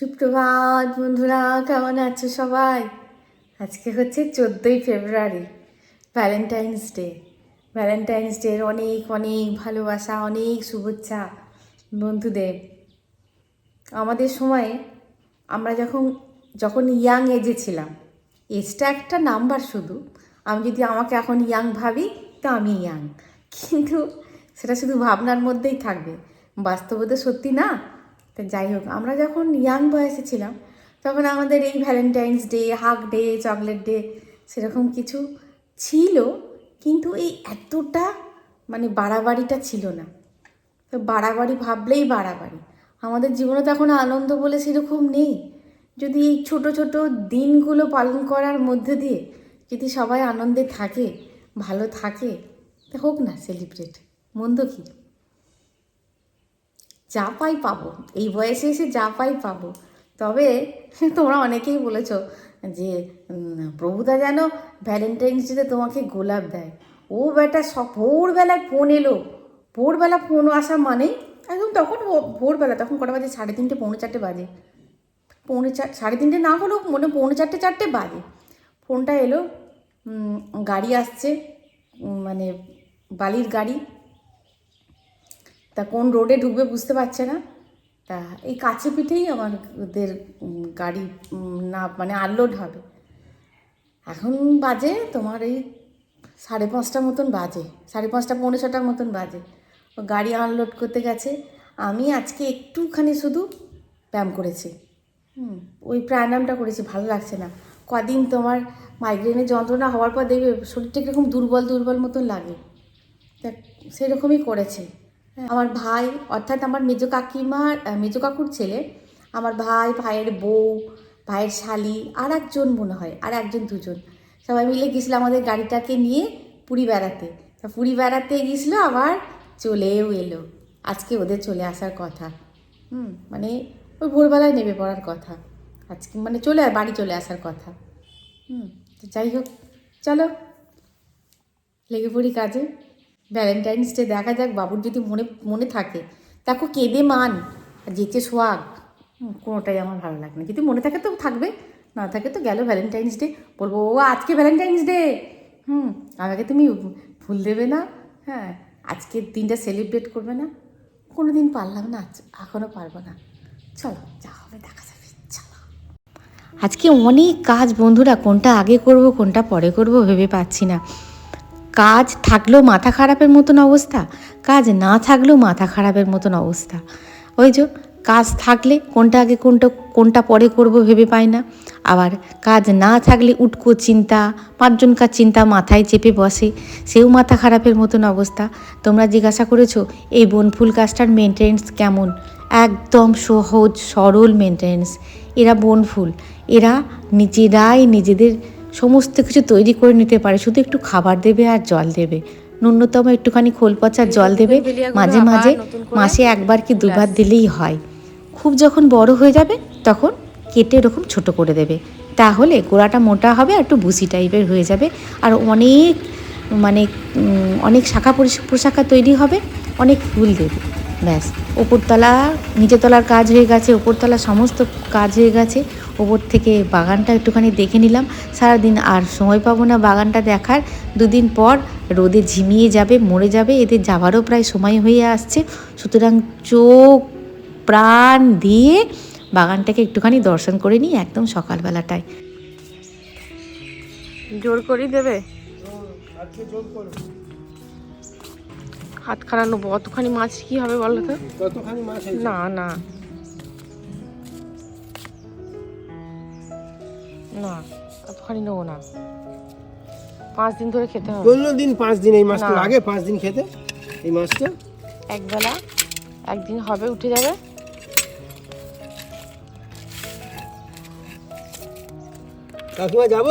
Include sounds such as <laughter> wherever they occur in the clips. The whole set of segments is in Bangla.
সুপ্রভাত বন্ধুরা, কেমন আছো সবাই? আজকে হচ্ছে চোদ্দোই ফেব্রুয়ারি ভ্যালেন্টাইন্স ডে ভ্যালেন্টাইন্স ডের অনেক অনেক ভালোবাসা, অনেক শুভেচ্ছা বন্ধুদের। আমাদের সময়ে আমরা যখন যখন ইয়াং এজে ছিলাম এজটা একটা নাম্বার শুধু। আমি যদি আমাকে এখন ইয়াং ভাবি, তো আমি ইয়াং কিন্তু সেটা শুধু ভাবনার মধ্যেই থাকবে। বাস্তবে তো সত্যি না? তা যাই হোক, আমরা যখন ইয়াং বয়সে ছিলাম, তখন আমাদের এই Valentine's day hug day chocolate day সেরকম কিছু ছিল, কিন্তু এই এতটা মানে বাড়াবাড়িটা ছিল না। তো বাড়াবাড়ি ভাবলেই বাড়াবাড়ি। আমাদের জীবনে তো এখন আনন্দ বলে সেরকম নেই। যদি এই ছোট ছোট দিনগুলো পালন করার মধ্যে দিয়ে যদি সবাই আনন্দে থাকে, ভালো থাকে, তা হোক না সেলিব্রেট মন্দ কী? যা পাই পাবো। এই বয়সে এসে যা পাই পাবো। তবে <laughs> তোমরা অনেকেই বলেছ যে প্রভুদা যেন ভ্যালেন্টাইন্স ডেতে তোমাকে গোলাপ দেয়। ও বেটা সব ভোরবেলায় ফোন এলো। ভোরবেলা ফোন আসা মানেই একদম তখন ভোরবেলা, তখন কটা বাজে? সাড়ে তিনটে, পৌনে চারটে বাজে। পৌনে চার, সাড়ে তিনটে না হলেও মনে পৌনে চারটে চারটে বাজে। ফোনটা এলো গাড়ি আসছে মানে বালির গাড়ি। তা কোন রোডে ঢুকবে বুঝতে পারছে না। তা এই কাছে পিঠেই আমাদের গাড়ি না মানে আনলোড হবে। এখন বাজে তোমার এই সাড়ে পাঁচটা মতন বাজে, সাড়ে পাঁচটা পৌনে ছটার মতন বাজে। গাড়ি আনলোড করতে গেছে। আমি আজকে একটুখানি শুধু ব্যায়াম করেছি। হুম, ওই প্রাণায়ামটা করেছি, ভালো লাগছে না। কদিন তোমার মাইগ্রেনের যন্ত্রণা হওয়ার পর দেখবে শরীরটা কীরকম দুর্বল দুর্বল মতন লাগে। তা সেরকমই করেছে। আমার ভাই, অর্থাৎ আমার মেজো কাকিমার মেজো কাকুর ছেলে, আমার ভাই, ভাইয়ের বউ, ভাইয়ের শালি আর একজন মনে হয় আর একজন দুজন। সবাই মিলে গেছিল আমাদের গাড়িটাকে নিয়ে পুরী বেড়াতে। তা পুরী বেড়াতে গিয়েছিল আবার চলেও এলো। আজকে ওদের চলে আসার কথা। হুম মানে ওই ভোরবেলায় নেমে পড়ার কথা। আজকে মানে চলে, বাড়ি চলে আসার কথা। হুম, তো যাই হোক, চলো। লেগে পড়ি কাজে। ভ্যালেন্টাইন্স ডে দেখা যাক, বাবুর যদি মনে মনে থাকে। দেখো কেঁদে মান, আর যেচে সোয়াগ। কোনোটাই আমার ভালো লাগে না। যদি মনে থাকে তো থাকবে, না থাকে তো গেল ভ্যালেন্টাইন্স ডে বলব, ও, আজকে ভ্যালেন্টাইন্স ডে হুম, আমাকে তুমি ভুল দেবে না। হ্যাঁ আজকের দিনটা সেলিব্রেট করবে না। কোনো দিন পারলাম না এখনও পারব না। চলো, যা হবে, দেখা যাবে, চলো। আজকে অনেক কাজ বন্ধুরা, কোনটা আগে করব, কোনটা পরে করব ভেবে পাচ্ছি না। কাজ থাকলেও মাথা খারাপের মতন অবস্থা, কাজ না থাকলেও মাথা খারাপের মতন অবস্থা। ওই যে কাজ থাকলে কোনটা আগে কোনটা কোনটা পরে করব ভেবে পাই না। আবার কাজ না থাকলে উটকো চিন্তা পাঁচজনকার চিন্তা মাথায় চেপে বসে, সেও মাথা খারাপের মতন অবস্থা। তোমরা জিজ্ঞাসা করেছ, এই বনফুল গাছটার মেনটেন্স কেমন? একদম সহজ, সরল মেনটেন্স এরা বনফুল। এরা নিজেরাই নিজেদের সমস্ত কিছু তৈরি করে নিতে পারে। শুধু একটু খাবার দেবে আর জল দেবে। ন্যূনতম একটুখানি খোল পচার জল দেবে। মাঝে মাঝে মাসে একবার কি দুবার দিলেই হয়। খুব যখন বড় হয়ে যাবে তখন কেটে এরকম ছোট করে দেবে। তাহলে গোড়াটা মোটা হবে আর একটু বুসি টাইপের হয়ে যাবে। আর অনেক মানে অনেক শাখা পরিশ- প্রশাখা তৈরি হবে অনেক ফুল দেবে। ব্যাস। ওপরতলা নিচেতলার কাজ হয়ে গেছে ওপরতলা সমস্ত কাজ হয়ে গেছে। ওপর থেকে বাগানটা একটুখানি দেখে নিলাম। সারাদিন আর সময় পাবো না বাগানটা দেখার। দুদিন পর রোদে ঝিমিয়ে যাবে মরে যাবে এদের যাবারও প্রায় সময় হয়ে আসছে। সুতরাং চোখ প্রাণ দিয়ে বাগানটাকে একটুখানি দর্শন করে নিই একদম সকালবেলাটায়। জোর করেই দেবে? হাত নেব অতখানি মাছ কি হবে বলো তো? মাছ না না। না অতখানি নেব না। পাঁচ দিন ধরে খেতে হবে। পনেরো দিন পাঁচ দিন এই মাছটা লাগে? পাঁচ দিন খেতে? এই মাছটা একবেলা একদিন হবে উঠে যাবে। কাকিমা যাব?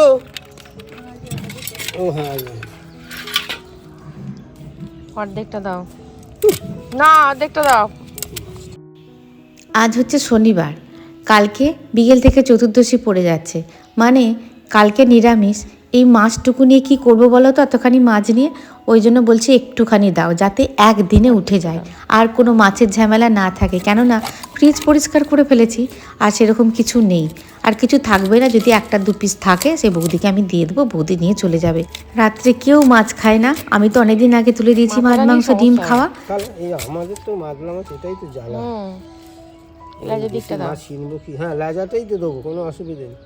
ও হ্যাঁ হ্যাঁ। অর্ধেকটা দাও। না অর্ধেকটা দাও। আজ হচ্ছে শনিবার। কালকে বিকেল থেকে চতুর্দশী পড়ে যাচ্ছে। মানে কালকে নিরামিষ এই মাছটুকু নিয়ে কি করব বলো তো? এতখানি মাছ নিয়ে। ওই জন্য বলছি একটুখানি দাও যাতে একদিনে উঠে যায়। আর কোনো মাছের ঝামেলা না থাকে। কেননা ফ্রিজ পরিষ্কার করে ফেলেছি আর সেরকম কিছু নেই। আর কিছু থাকবে না যদি একটা দু পিস থাকে সে বৌদিকে আমি দিয়ে দেবো বৌদি নিয়ে চলে যাবে। রাত্রে কেউ মাছ খায় না। আমি তো অনেকদিন আগে তুলে দিয়েছি মাছ মাংস ডিম খাওয়া। আমাদের তো এটাই তো জ্বালা। দিকটা দাও। হ্যাঁ লাজাটাই তো দেবো কোনো অসুবিধে নেই।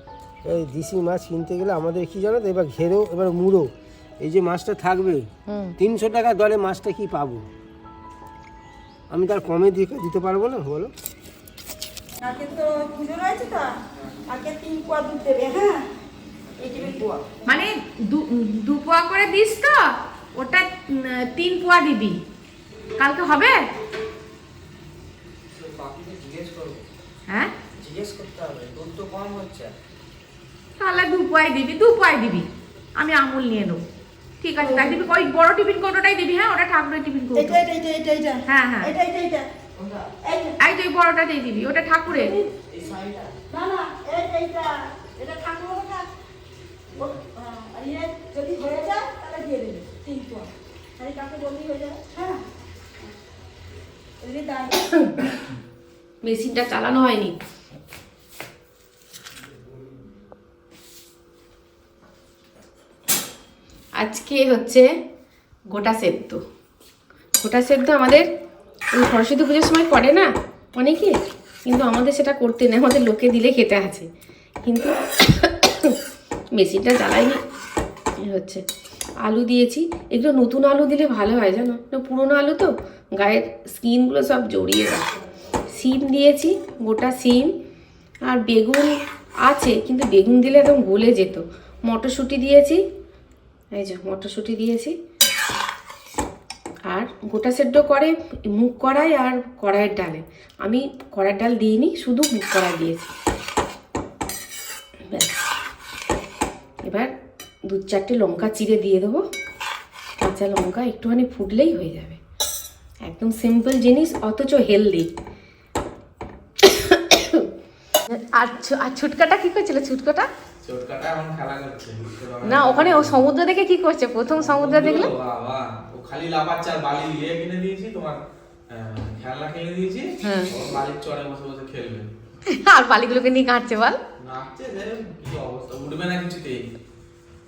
এই দিশি মাছ কিনতে গেলে আমাদের কি জানো তো এবার ঘেরো এবার মুড়ো। এই যে মাছটা থাকবে তিনশো টাকা দরে মাছটা কি পাবো? আমি তার কমে দিয়ে দিতে পারব না বলো। তো তো দুধ হ্যাঁ? এই যে কোয়া মানে দু- দু পোয়া করে দিস তো ওটা তিন পোয়া দিবি। কালকে হবে? হ্যাঁ? তাহলে দু পোয়াই দিবি দু পোয়াই দিবি। আমি আমুল নিয়ে নেব। ঠিক আছে তাই দিবি? ওই বড় টিফিন কৌটোটাই দিবি হ্যাঁ? ওটা ঠাকুরের টিফিন কৌটো। এটা এটা এটা এটা হ্যাঁ হ্যাঁ। এটা এটা এটা এই তুই বড়টাতেই দিবি ওটা ঠাকুরের। না না এটা ঠাকুর হবে না ও- আহ, আর ইয়ে যদি হয়ে যায় তাহলে দিয়ে দেবে। তিন কোয়া তাহলে কাকে বললেই হয়ে যাবে? হ্যাঁ। এই যে দাঁড়। মেশিনটা চালানো হয়নি। আজকে হচ্ছে গোটা সেদ্ধ। গোটা সেদ্ধ আমাদের সরস্বতী পুজোর সময় করে না অনেকে, কিন্তু আমাদের সেটা করতে নেই, আমাদের লোকে দিলে খেতে আছে। কিন্তু মেশিনটা এই হচ্ছে। আলু দিয়েছি। এগুলো নতুন আলু দিলে ভালো হয়, জানো? পুরোনো আলু তো? গায়ের স্কিনগুলো সব জড়িয়ে যায়। সিম দিয়েছি, গোটা সিম। আর বেগুন আছে, কিন্তু বেগুন দিলে একদম গলে যেত। মটরশুঁটি দিয়েছি এই যে মটরশুঁটি দিয়েছি। আর গোটা সেদ্ধ করে মুগ কড়াই আর কড়াইয়ের ডালে। আমি কড়াইয়ের ডাল দিইনি, শুধু মুখ কড়াই দিয়েছি। এবার দু চারটে লঙ্কা চিড়ে দিয়ে দেবো। কাঁচা লঙ্কা একটুখানি ফুটলেই হয়ে যাবে। একদম সিম্পল জিনিস, অথচ হেলদি আর আর ছুটকাটা কি করছিল? ছুটকাটা? খেলা না ওখানে ও সমুদ্র দেখে কি করছে? প্রথম সমুদ্র দেখলে? ও বাবা, ও খালি আর বালি দিয়ে কিনে দিয়েছি তোমার খেলনা কিনে দিয়েছি হ্যাঁ। বালির চড়ে বসে বসে খেলবে। <laughs> আর বালিগুলোকে নিয়ে কাটছে বল। নাচছে যে কি অবস্থা উঠবে না কিছুতেই।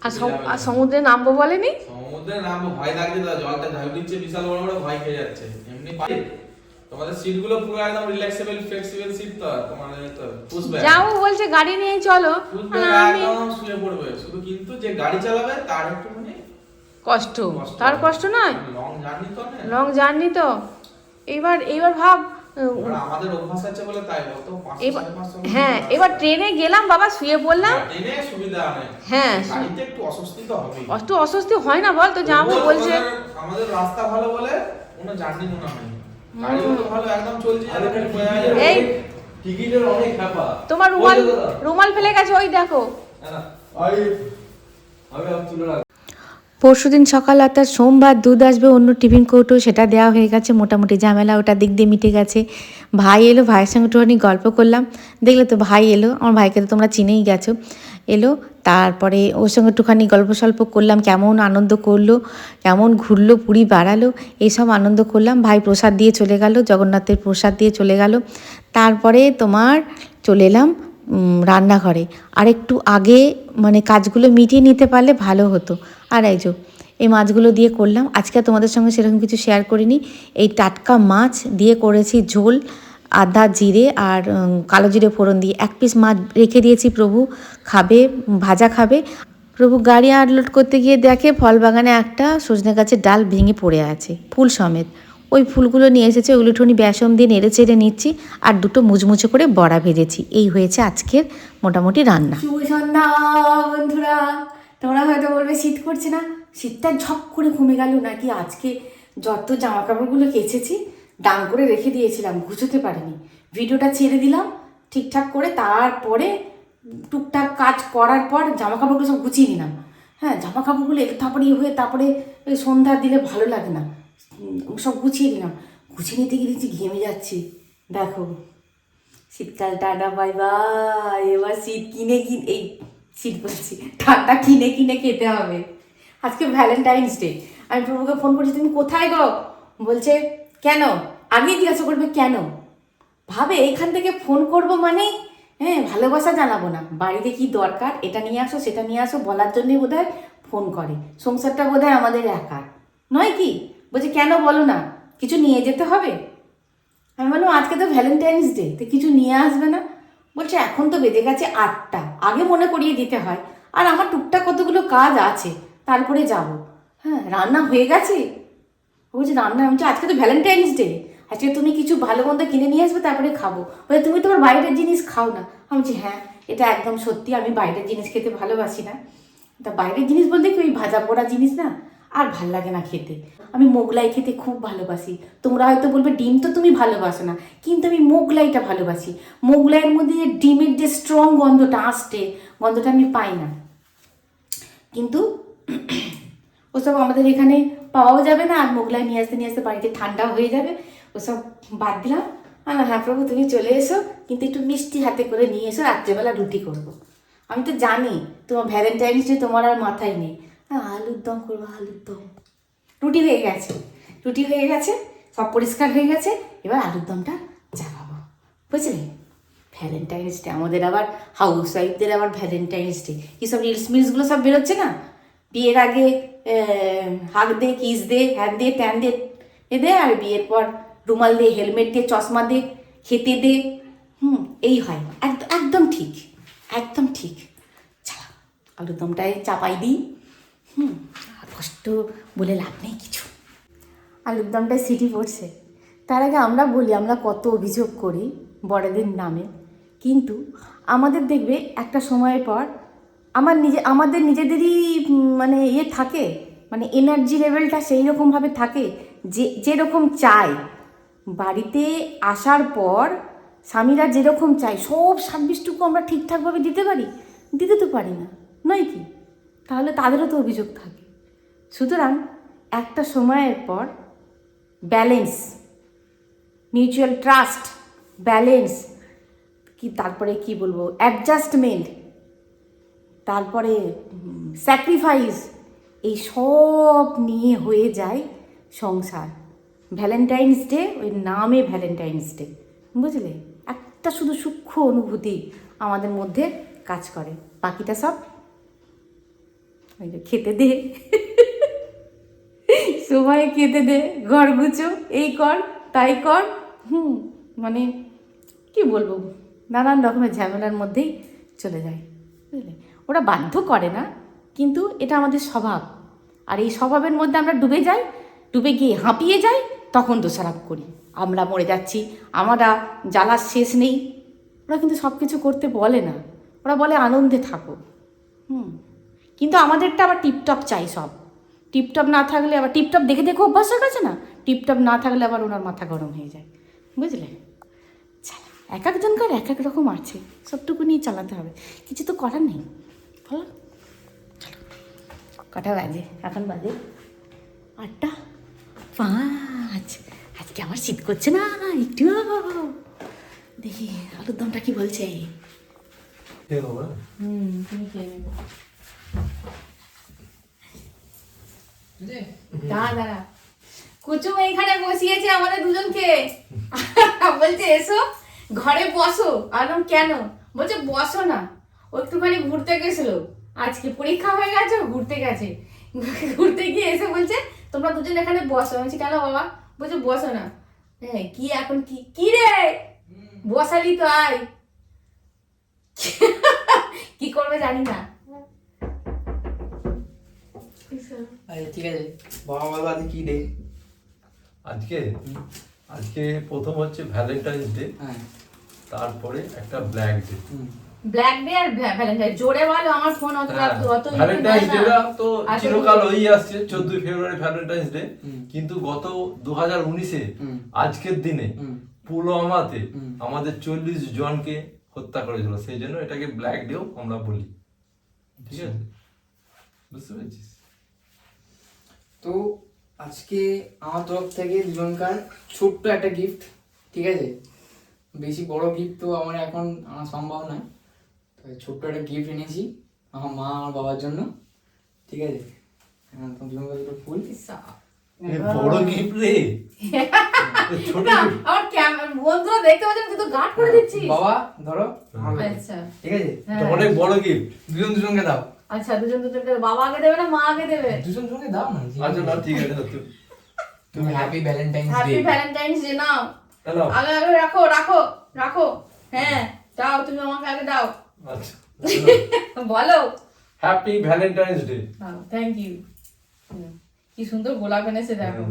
আর আর সমুদ্রে নামবো বলেনি? সমুদ্রে নাম ভয় লাগছে জলটা ঝাঁক দিচ্ছে বিশাল বড় বড় ভয় খেয়ে যাচ্ছে। এমনি তোমাদের সিটগুলো পুরো একদম রিল্যাক্সেবল ফ্লেক্সিবল সিট তো তোমাদের তো পুষবে যাও বলছে গাড়ি নিয়ে চলো। আমি একদম শুয়ে পড়বে। শুধু কিন্তু যে গাড়ি চালাবে তার একটু মানে কষ্ট। তার কষ্ট নয়। লং জার্নি তো না লং জার্নি তো। এবার এবার ভাব আমাদের অভ্যাস আছে বলে তাই বলতো হ্যাঁ এবার ট্রেনে গেলাম বাবা শুয়ে পড়লাম। ট্রেনে সুবিধা অনেক হ্যাঁ গাড়িতে একটু অস্বস্তি তো হবেই। কষ্ট অস্বস্তি হয় না বল তো যাব বলছে। আমাদের রাস্তা ভালো বলে কোনো জার্নি মনে হয় এই টিকিটের অনেক ব্যাপার তোমার রুমাল রুমাল ফেলে গেছে ওই দেখো। আমি তুলে পরশুদিন সকাল অর্থাৎ সোমবার দুধ আসবে অন্য টিফিন কৌটো সেটা দেওয়া হয়ে গেছে মোটামুটি ঝামেলা ওটা দিক দিয়ে মিটে গেছে। ভাই এলো ভাইয়ের সঙ্গে একটুখানি গল্প করলাম। দেখলে তো ভাই এলো আমার ভাইকে তো তোমরা চিনেই গেছো। এলো তারপরে ওর সঙ্গে একটুখানি গল্প সল্প করলাম, কেমন আনন্দ করল, কেমন ঘুরলো, পুরী বাড়ালো, এইসব আনন্দ করলাম। ভাই প্রসাদ দিয়ে চলে গেল, জগন্নাথের প্রসাদ দিয়ে চলে গেল। তারপরে তোমার চলে এলাম রান্নাঘরে। আর একটু আগে মানে কাজগুলো মিটিয়ে নিতে পারলে ভালো হতো। আর এই এই মাছগুলো দিয়ে করলাম। আজকে তোমাদের সঙ্গে সেরকম কিছু শেয়ার করিনি। এই টাটকা মাছ দিয়ে করেছি ঝোল। আদা, জিরে আর কালো জিরে ফোড়ন দিয়ে এক পিস মাছ রেখে দিয়েছি প্রভু। খাবে, ভাজা খাবে। প্রভু গাড়ি আনলোড করতে গিয়ে দেখে ফল বাগানে একটা সজনে গাছের ডাল ভেঙে পড়ে আছে, ফুল সমেত। ওই ফুলগুলো নিয়ে এসেছে ওগুলো একটুখানি বেসন দিয়ে নেড়ে চেড়ে নিচ্ছি আর দুটো মুচমুচে করে বড়া ভেজেছি। এই হয়েছে আজকের মোটামুটি রান্না। বন্ধুরা। তোমরা হয়তো বলবে, শীত করছে না? শীতটা ঝপ করে কমে গেল নাকি? আজকে যত জামা কাপড়গুলো কেচেছি ডাং করে রেখে দিয়েছিলাম, গুছোতে পারিনি। ভিডিওটা ছেড়ে দিলাম, ঠিকঠাক করে তারপরে টুকটাক কাজ করার পর জামা কাপড়গুলো সব গুছিয়ে নিলাম। হ্যাঁ জামা কাপড়গুলো তারপরে ইয়ে হয়ে তারপরে ওই সন্ধ্যা দিলে ভালো লাগে না। সব গুছিয়ে নিলাম। গুছিয়ে নিতে গিয়ে দেখছি ঘেমে যাচ্ছি। দেখো, শীতকাল, টাটা, বাই বাই। এবার শীত কিনে কিনে, এই শীত বলছি ঠান্ডা কিনে কিনে খেতে হবে। আজকে ভ্যালেন্টাইন্স ডে। আমি প্রভুকে ফোন করছি, তুমি কোথায় গো? বলছে কেন? আগে জিজ্ঞাসা করবে, কেন? ভাবে, এখান থেকে ফোন করব মানে? হ্যাঁ ভালোবাসা জানাব না। বাড়িতে কি দরকার? এটা নিয়ে আসো, সেটা নিয়ে আসো, বলার জন্যই বোধ ফোন করে। সংসারটা বোধ আমাদের একা নয় কি? বলছে, কেন বলো না? কিছু নিয়ে যেতে হবে? আমি বললাম, আজকে তো ভ্যালেন্টাইন্স ডে তো কিছু নিয়ে আসবে না? বলছে, এখন তো বেঁধে গেছে আটটা। আগে মনে করিয়ে দিতে হয়। আর আমার টুকটাক কতগুলো কাজ আছে, তারপরে যাব। হ্যাঁ রান্না হয়ে গেছে? বলছে রান্না আমি আজকে তো ভ্যালেন্টাইন্স ডে আজকে তুমি কিছু ভালো মন্দ কিনে নিয়ে আসবে, তারপরে খাব। বলে, তুমি তোমার বাইরের জিনিস খাও না। আমি বলছি হ্যাঁ এটা একদম সত্যি, আমি বাইরের জিনিস খেতে ভালোবাসি না। তা বাইরের জিনিস বলতে কি, ওই ভাজা পোড়া জিনিস না? আর ভালো লাগে না খেতে। আমি মোগলাই খেতে খুব ভালোবাসি। তোমরা হয়তো বলবে, ডিম তো তুমি ভালোবাসো না। কিন্তু আমি মোগলাইটা ভালোবাসি। মোগলাইয়ের মধ্যে যে ডিমের যে স্ট্রং গন্ধটা আসছে, গন্ধটা আমি পাই না। কিন্তু <clears throat> ওসব আমাদের এখানে পাওয়াও যাবে না, আর মোগলাই নিয়ে আসতে নিয়ে আসতে বাড়িতে ঠান্ডা হয়ে যাবে, ওসব বাদ দিলাম। আর হ্যাঁ প্রভু, তুমি চলে এসো, কিন্তু একটু মিষ্টি হাতে করে নিয়ে এসো, রাত্রেবেলা রুটি করব। আমি তো জানি, তোমার ভ্যালেন্টাইন্স ডে তোমার আর মাথায় নেই। হ্যাঁ আলুর দম করব, আলুর দম। রুটি হয়ে গেছে, রুটি হয়ে গেছে, সব পরিষ্কার হয়ে গেছে, এবার আলুর দমটা চাপাবো। বুঝলে? ভ্যালেন্টাইন্স ডে আমাদের আবার হাউস ওয়াইফদের আবার ভ্যালেন্টাইন্স ডে কী সব রিলস মিলসগুলো সব বেরোচ্ছে না? বিয়ের আগে হাক দে, কিস দে হ্যান দে, ট্যান দে, এ দে আর বিয়ের পর রুমাল দে, হেলমেট দে, চশমা দে, খেতে দে। হুম, এই হয়। একদম একদম ঠিক একদম ঠিক। চালা আলুর দমটায় চাপাই দিই। হুম, কষ্ট বলে লাভ নেই কিছু। আলুর দমটায় সিটি পড়ছে। তার আগে আমরা বলি, আমরা কত অভিযোগ করি বড়দের নামে। কিন্তু আমাদের দেখবে একটা সময়ের পর আমার নিজে, আমাদের নিজেদেরই মানে ইয়ে থাকে মানে এনার্জি লেভেলটা সেই রকমভাবে থাকে যে যেরকম চাই বাড়িতে আসার পর স্বামীরা যেরকম চাই সব ছাব্বিশটুকু আমরা ঠিকঠাকভাবে দিতে পারি? দিতে তো পারি না, নয় কি? তাহলে তাদেরও তো অভিযোগ থাকে। সুতরাং একটা সময়ের পর ব্যালেন্স মিউচুয়াল ট্রাস্ট ব্যালেন্স কি তারপরে কি বলব? অ্যাডজাস্টমেন্ট তারপরে স্যাক্রিফাইস এই সব নিয়ে হয়ে যায় সংসার। ভ্যালেন্টাইন্স ডে ওই নামে ভ্যালেন্টাইন্স ডে বুঝলে? একটা শুধু সূক্ষ্ম অনুভূতি আমাদের মধ্যে কাজ করে। বাকিটা সব ওই যে খেতে দে। সময় খেতে দে, ঘর গুছো, এই কর, তাই কর। হুম মানে কি বলব? নানান রকমের ঝামেলার মধ্যেই চলে যায়, বুঝলে? ওরা বাধ্য করে না, কিন্তু এটা আমাদের স্বভাব। আর এই স্বভাবের মধ্যে আমরা ডুবে যাই, ডুবে গিয়ে হাঁপিয়ে যাই, তখন দোষারোপ করি। আমরা মরে যাচ্ছি, আমরা জ্বালার শেষ নেই। ওরা কিন্তু সব কিছু করতে বলে না। ওরা বলে আনন্দে থাকো। হুম। কিন্তু আমাদেরটা আবার টিপটপ চাই সব। টিপটপ না থাকলে আবার, টিপটপ দেখে দেখে অভ্যাস হয়ে গেছে না? টিপটপ না থাকলে আবার ওনার মাথা গরম হয়ে যায়। বুঝলে? এক একজনকার এক এক রকম আছে। সবটুকু নিয়ে চালাতে হবে। কিছু তো করার নেই। কটা বাজে? এখন বাজে আটটা পাঁচ। আজকে আমার শীত করছে না একটু। দেখি আলুর দমটা কি বলছে? না? হুম তুমি খেয়ে নেবে। দাঁড়া দাঁড়া। কুচুম এইখানে বসিয়েছে আমাদের দুজনকে। বলছে এসো ঘরে বসো। আলম কেন? বলছে বসো না। একটুখানি ঘুরতে গেছিল। আজকে পরীক্ষা হয়ে গেছে ঘুরতে গেছে। ঘুরতে গিয়ে এসে বলছে তোমরা দুজন এখানে বসো। আমি বলছি, কেন বাবা? বলছে বসো না। হ্যাঁ কি এখন কি কি রে? বসালি তো আয়। <laughs> কি করবে জানি না। ঠিক আছে। বাবা বলো আজকে কি ডে আজকে? আজকে প্রথম হচ্ছে ভ্যালেন্টাইন্স ডে হ্যাঁ। তারপরে একটা ব্ল্যাক ডে হুম। ব্ল্যাক ডে আর ভ্যালেন্টাইন জোরে বলো আমার ফোন অত অত ডে না। তো চিরকাল হয়েই আসছে চোদ্দই ফেব্রুয়ারি ভ্যালেন্টাইন্স ডে কিন্তু গত দু হাজার উনিশে আজকের দিনে। পুলওয়ামাতে আমাদের চল্লিশ জনকে হত্যা করেছিল সেই জন্য এটাকে ব্ল্যাক ডেও আমরা বলি। ঠিক আছে? বুঝতে পেরেছিস? তো আজকে আমার তরফ থেকে দুজনকার ছোট্ট একটা গিফট ঠিক আছে? বেশি বড় গিফট তো আমার এখন আনা সম্ভব নয়। তো ছোট্ট একটা গিফট এনেছি আমার মা আমার বাবার জন্য। ঠিক আছে? হ্যাঁ তোমার জীবন দুটো ফুল। বড় গিফট রে। এ ছোট না, gift। আমার ক্যামেরা বন্ধুরা দেখতে পাচ্ছেন তুই তো গার্ড করে দিচ্ছিস বাবা ধরো। আচ্ছা। ঠিক আছে? হ্যাঁ। অনেক বড় গিফট দুজন দুজনকে দাও। আচ্ছা দুজন দুজনকে বাবা আগে দেবে না মা আগে দেবে? দুজন দুজনকে দাও না আচ্ছা না ঠিক আছে তুমি। Happy Valentine's day happy Valentine's day নাও। আগে আগে রাখো রাখো রাখো। হ্যাঁ দাও তুমি আমাকে আগে দাও। আচ্ছা <laughs> বলো। Happy Valentine's day thank you কি সুন্দর গোলাপ এনেছে দেখো।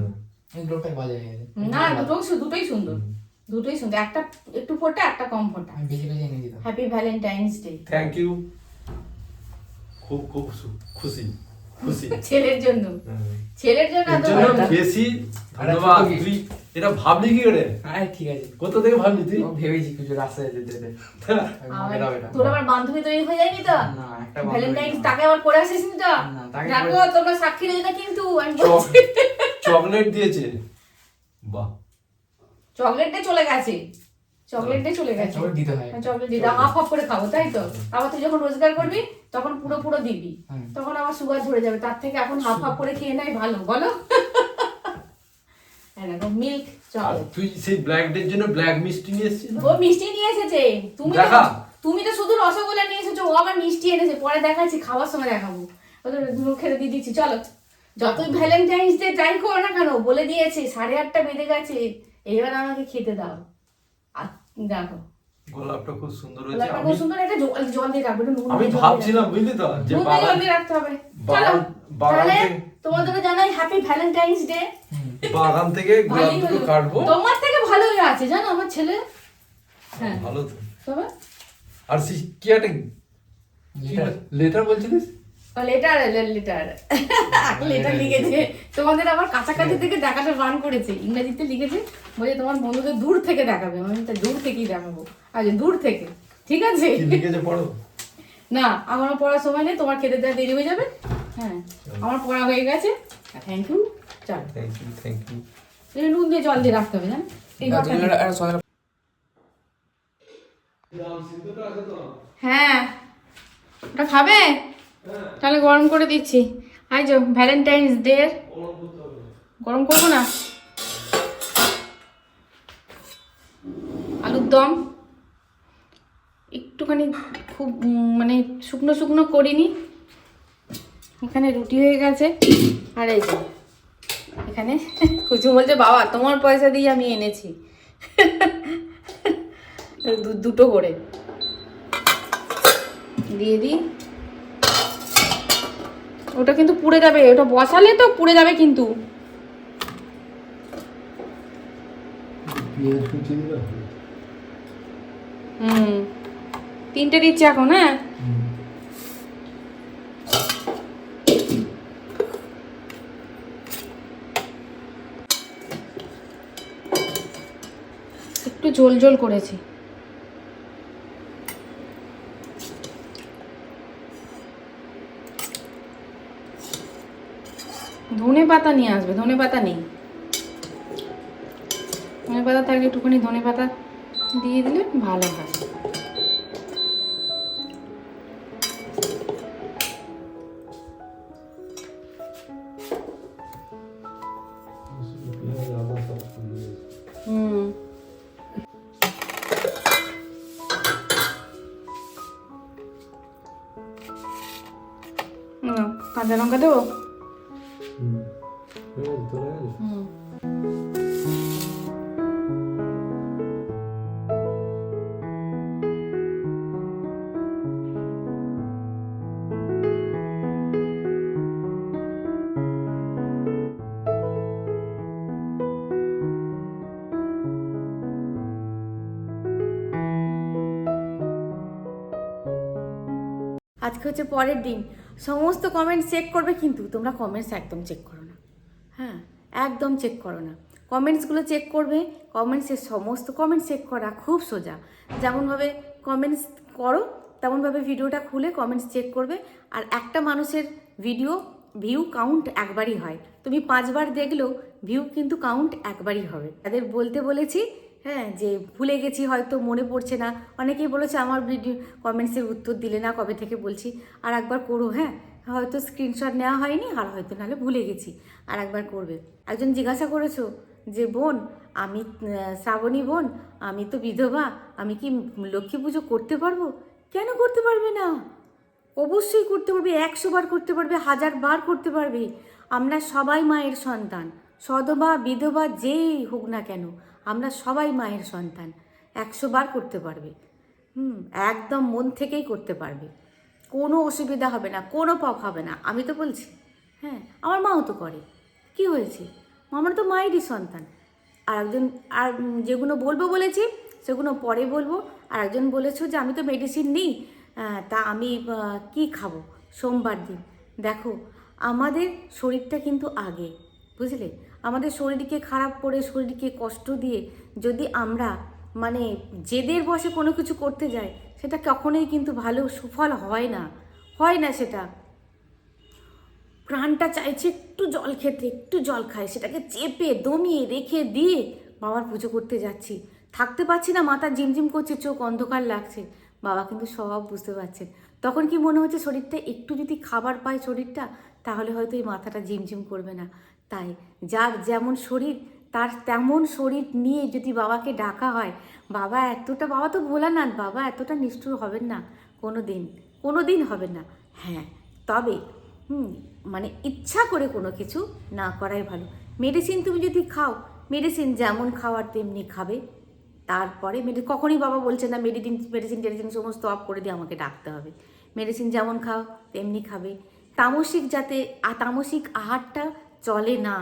এই লোকটাই বাজে। হয়ে গেছে না দুটো দুটোই সুন্দর। দুটোই সুন্দর। একটা একটু ফোটা একটা কম ফোটা। আমি বেশি বেশি এনে দিতাম। Happy Valentine's day thank you খুব খুব সু- খুশি। খুশি। ছেলের জন্য। ছেলের জন্য। বেশি ধন্যবাদ। তুই এটা ভাবলি কি করে? আরে ঠিক আছে। কোথা থেকে ভাবলি তুই? ভেবেছি কিছু রাস্তায় যেতে তোর আবার বান্ধবী তৈরি হয়ে যায়নি তো? না একটা ভ্যালেন্টাইন্স তাকে আবার করে আসিস নি তো? করে- তোমরা সাক্ষী রয়েছে কিন্তু চকলেট দিয়েছে। বাহ। চকলেট ডে চলে গেছে। চকলেট চলে গেছে। চকলেট দিতে হয়। চকলেট দিতে হাফ হাফ করে খাব তাই তো? আবার তুই যখন রোজগার করবি তখন পুরো পুরো দিবি। তখন আবার সুগার ধরে যাবে। তার থেকে এখন হাফ হাফ করে খেয়ে নেয় ভালো বলো? এরকম মিল্ক চকলেট তুই সেই ব্ল্যাক ডের জন্য ব্ল্যাক মিষ্টি নিয়ে এসেছিস? ও মিষ্টি নিয়ে এসেছে। তুমি তো তুমি তো শুধু রসগোল্লা নিয়ে এসেছ ও আবার মিষ্টি এনেছে। পরে দেখাচ্ছি খাওয়ার সময় দেখাবো। ওদের মুখ খেতে দিয়ে দিচ্ছি চলো। যতই ভ্যালেন্টাইন্স ডে ট্রাই করো না কেন বলে দিয়েছে সাড়ে আটটা বেজে গেছে। এবার আমাকে খেতে দাও। দেখো। গোলাপটা খুব সুন্দর হয়েছে। গোলাপটা আমি খুব সুন্দর একটা জল জল দিয়ে রাখবে একটু নুন আমি ভাবছিলাম বুঝলি তো যে নুন জল দিয়ে রাখতে হবে। চলো তাহলে তোমাদেরকে জানাই হ্যাপি ভ্যালেন্টাইন্স ডে বাগান থেকে গোলাপ ভালোই কাটবো। তোমার থেকে ভালোই আছে জানো আমার ছেলে। হ্যাঁ। ভালো তো। তবে আর সি- কি একটা লেটার বলছিলিস? লেটার লেটার লেটার লিখেছে। তোমাদের আবার কাছাকাছি থেকে দেখাতে বান করেছে। ইংরেজিতে লিখেছে বলছে তোমার বন্ধুদের দূর থেকে দেখাবে। আমি তো দূর থেকেই দেখাবো। আচ্ছা দূর থেকে। ঠিক আছে? না আমারও পড়ার সময় নেই। তোমার খেতে দেওয়া দেরি হয়ে যাবে। হ্যাঁ আমার পড়া হয়ে গেছে। থ্যাংক ইউ চল। থ্যাংক ইউ থ্যাংক ইউ নুন দিয়ে জল দিয়ে রাখতে হবে জানো? হ্যাঁ। ওটা খাবে? তাহলে গরম করে দিচ্ছি। আই যো ভ্যালেন্টাইন্স ডে গরম করব না? আলুর দম। একটুখানি খুব মানে শুকনো শুকনো করিনি। এখানে রুটি হয়ে গেছে। আর এই যে, এখানে <laughs> কুচু বলছে, বাবা, তোমার পয়সা দিয়ে আমি এনেছি। <laughs> দুটো করে। দিয়ে দিই। ওটা কিন্তু পুড়ে যাবে ওটা বসালে তো পুড়ে যাবে কিন্তু। হুম। তিনটে দিচ্ছি এখন হ্যাঁ? একটু ঝোল ঝোল করেছি। ধনে পাতা নিয়ে আসবে, ধনে পাতা নেই। ধনে পাতা থাকলে একটুখানি ধনে পাতা দিয়ে দিলে ভালো হয়। আজকে হচ্ছে পরের দিন। সমস্ত কমেন্টস চেক করবে কিন্তু তোমরা কমেন্টস একদম চেক করো না। হ্যাঁ একদম চেক করো না। কমেন্টসগুলো চেক করবে কমেন্টসের সমস্ত কমেন্টস চেক করা খুব সোজা। যেমনভাবে কমেন্টস করো, তেমনভাবে ভিডিওটা খুলে কমেন্টস চেক করবে। আর একটা মানুষের ভিডিও ভিউ কাউন্ট একবারই হয়। তুমি পাঁচবার দেখলেও ভিউ কিন্তু কাউন্ট একবারই হবে। তাদের বলতে বলেছি হ্যাঁ যে ভুলে গেছি হয়তো মনে পড়ছে না। অনেকেই বলেছে আমার ভিডিও কমেন্টসের উত্তর দিলে না, কবে থেকে বলছি। আর একবার করো হ্যাঁ। হয়তো স্ক্রিনশট নেওয়া হয়নি, আর হয়তো নাহলে ভুলে গেছি। আর একবার করবে। একজন জিজ্ঞাসা করেছ যে, বোন, আমি শ্রাবণী বোন, আমি তো বিধবা, আমি কি লক্ষ্মী পুজো করতে পারব? কেন করতে পারবে না? অবশ্যই করতে পারবে, একশো বার করতে পারবে, হাজার বার করতে পারবে। আমরা সবাই মায়ের সন্তান। সদবা বিধবা, যেই হোক না কেন আমরা সবাই মায়ের সন্তান। একশো বার করতে পারবে। হুম, একদম মন থেকেই করতে পারবে। কোনো অসুবিধা হবে না, কোনো পাপ হবে না। আমি তো বলছি হ্যাঁ আমার মাও তো করে। কি হয়েছে? আমার তো মায়েরই সন্তান। আর একজন, আর যেগুলো বলব বলেছি, সেগুলো পরে বলব। আর একজন বলেছ যে আমি তো মেডিসিন নিই তা আমি কি খাব? সোমবার দিন। দেখো, আমাদের শরীরটা কিন্তু আগে, বুঝলে? আমাদের শরীরকে খারাপ করে, শরীরকে কষ্ট দিয়ে যদি আমরা মানে জেদের বসে কোনো কিছু করতে যাই, সেটা কখনোই কিন্তু ভালো সুফল হয় না। হয় না সেটা। প্রাণটা চাইছে একটু জল খেতে, একটু জল খায়, সেটাকে চেপে, দমিয়ে, রেখে দিয়ে বাবার পুজো করতে যাচ্ছি। থাকতে পারছি না, মাথা ঝিমঝিম করছে, চোখ অন্ধকার লাগছে। বাবা কিন্তু সব বুঝতে পারছেন তখন কি মনে হচ্ছে শরীরটা একটু যদি খাবার পায় শরীরটা, তাহলে হয়তো এই মাথাটা ঝিমঝিম করবে না। তাই যার যেমন শরীর, তার তেমন শরীর নিয়ে যদি বাবাকে ডাকা হয়, বাবা এতটা, বাবা তো ভোলানাথ, বাবা এতটা নিষ্ঠুর হবেন না কোনো দিন কোনো দিন হবেন না। হ্যাঁ তবে, হুম মানে ইচ্ছা করে কোনো কিছু না করাই ভালো। মেডিসিন তুমি যদি খাও মেডিসিন যেমন খাওয়ার তেমনি খাবে। তারপরে মেডি কখনই বাবা বলছে না মেডিসিন মেডিসিন টেডিসিন সমস্ত অফ করে দিয়ে আমাকে ডাকতে হবে। মেডিসিন যেমন খাও, তেমনি খাবে। তামসিক যাতে তামসিক আহারটা চলে না।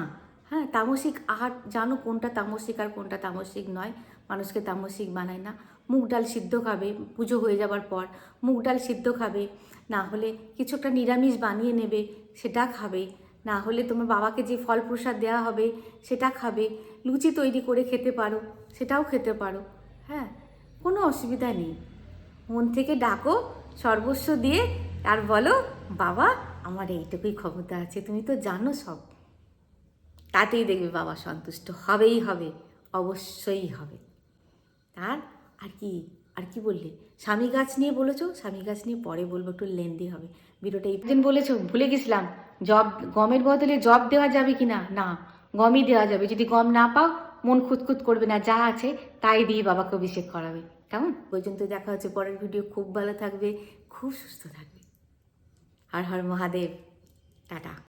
হ্যাঁ তামসিক আহার, জানো কোনটা তামসিক আর কোনটা তামসিক নয়? মানুষকে তামসিক বানায় না। মুগ ডাল সিদ্ধ খাবে, পুজো হয়ে যাবার পর। মুগ ডাল সিদ্ধ খাবে, না হলে কিছু একটা নিরামিষ বানিয়ে নেবে, সেটা খাবে। না হলে তোমার বাবাকে যে ফল প্রসাদ দেওয়া হবে, সেটা খাবে। লুচি তৈরি করে খেতে পারো, সেটাও খেতে পারো। হ্যাঁ কোনো অসুবিধা নেই। মন থেকে ডাকো, সর্বস্ব দিয়ে, আর বলো, বাবা, আমার এইটুকুই ক্ষমতা আছে। তুমি তো জানো সব। তাতেই দেখবে বাবা সন্তুষ্ট হবেই হবে অবশ্যই হবে। তার আর কি আর কি বললে? স্বামী গাছ নিয়ে বলেছ? স্বামী গাছ নিয়ে পরে বলব একটু লেন্দি হবে। ভিডিওটা এই দিন বলেছ ভুলে গেছিলাম জব গমের বদলে জব দেওয়া যাবে কি না না গমই দেওয়া যাবে। যদি গম না পাও মন খুঁতখুত করবে না যা আছে তাই দিয়ে বাবাকে অভিষেক করাবে। কেমন? পর্যন্ত দেখা হচ্ছে পরের ভিডিও খুব ভালো থাকবে খুব সুস্থ থাকবে। হর হর মহাদেব টাটা।